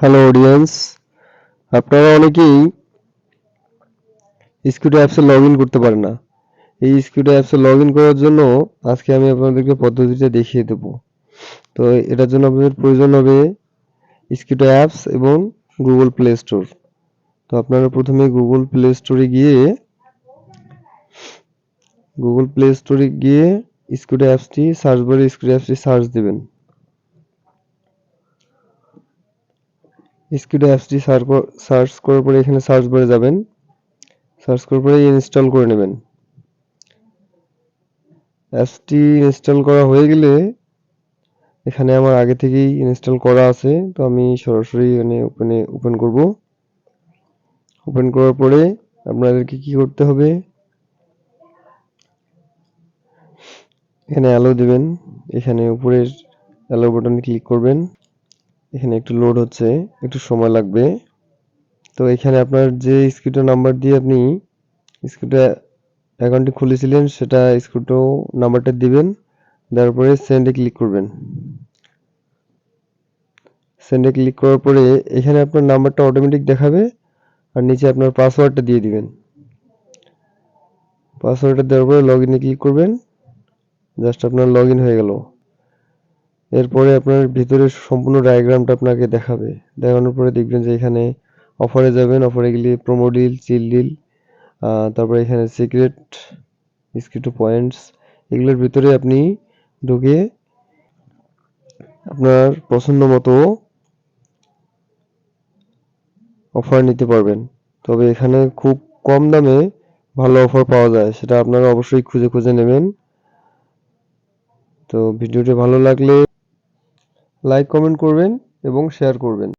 Hello audience আপনারা অনেকেই scooty অ্যাপসে লগ ইন করতে পারেন না। এই স্কুটি অ্যাপসে লগ ইন করার জন্য আজকে আমি আপনাদেরকে পদ্ধতিটা দেখিয়ে দেব। তো এটার জন্য আপনাদের প্রয়োজন হবে স্কুটি অ্যাপস এবং গুগল প্লে স্টোর তো আপনারা প্রথমে গুগল প্লে স্টোরে গিয়ে গুগল প্লে স্টোরে গিয়ে স্কুটি অ্যাপসটি সার্চ বারে স্কুটি অ্যাপসটি সার্চ দেবেন। স্কুটি অ্যাপসটি সার্চ করার পরে এখানে সার্চ বারে যাবেন। সার্চ করার পরে ইনস্টল করে নেবেন। অ্যাপসটি ইনস্টল করা হয়ে গেলে এখানে আমার আগে থেকেই ইনস্টল করা আছে। তো আমি সরাসরি এখানে ওপেনে ওপেন করব। ওপেন করার পরে আপনাদেরকে কি করতে হবে? এখানে অ্যালো দেবেন। এখানে উপরের অ্যালো বাটনে ক্লিক করবেন। এখানে একটু লোড হচ্ছে, একটু সময় লাগবে। তো এখানে আপনার যে স্কুটার নাম্বার দিয়ে আপনি স্কুটার অ্যাকাউন্টটি খুলেছিলেন, সেটা স্কুটো নাম্বারটা দিবেন, দেওয়ার পরে সেন্ডে ক্লিক করবেন। সেন্ডে ক্লিক করার পরে এখানে আপনার নাম্বারটা অটোমেটিক দেখাবে, আর নিচে আপনার পাসওয়ার্ডটা দিয়ে দিবেন। পাসওয়ার্ডটা দেওয়ার পরে লগ ইনে ক্লিক করবেন জাস্ট আপনার লগ ইন হয়ে গেল। এরপরে আপনার ভিতরের সম্পূর্ণ ডায়াগ্রামটা আপনাকে দেখাবে। দেখানোর পরে দেখবেন যে এখানে অফারে যাবেন। অফারে গেলে প্রোমো ডিল চিল ডিল তারপরে এখানে সিক্রেট স্কিটো পয়েন্টস এগুলোর ভিতরে আপনি ঢুকে আপনার পছন্দ মতো অফার নিতে পারবেন। তবে এখানে খুব কম দামে ভালো অফার পাওয়া যায়, সেটা আপনারা অবশ্যই খুঁজে খুঁজে নেবেন। তো ভিডিওটি ভালো লাগলে লাইক কমেন্ট করবেন এবং শেয়ার করবেন।